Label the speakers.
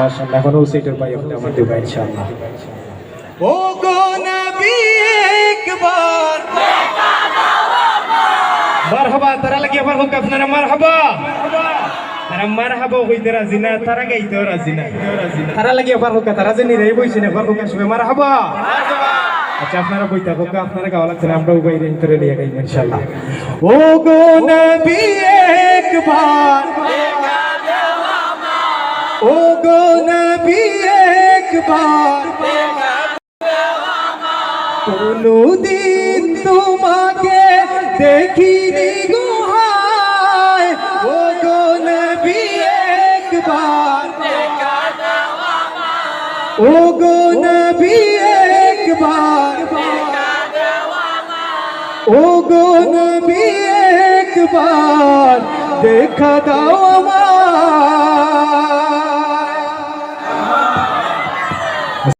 Speaker 1: মাশাআল্লাহ এখন ওসিটার ভাই আপনি আমার দেবা ইনশাআল্লাহ।
Speaker 2: ও গো নবী একবার।
Speaker 1: মারহাবা তারা লাগি আবার হোক আপনারা মারহাবা? তারা মারহাবা হইতে রাজি না তারা গাইতে রাজি না। তারা লাগি আবার হোক তারা যে নিরাই বইছেন একবার হোক আসবে মারহাবা? আচ্ছা আপনারা বইতা হোক আপনারা গাওয়া লাগছে না আমরাও বাইরে ভিতরে নিয়ে গাইব ইনশাআল্লাহ।
Speaker 2: ও গো নবী একবার। নবী একবার কোনদিন তোমাকে দেখিনি গো হায়। ও গো নবী, একবার। ও গো নবী, একবার। ও গো নবী, একবার। দেখা দাও আমার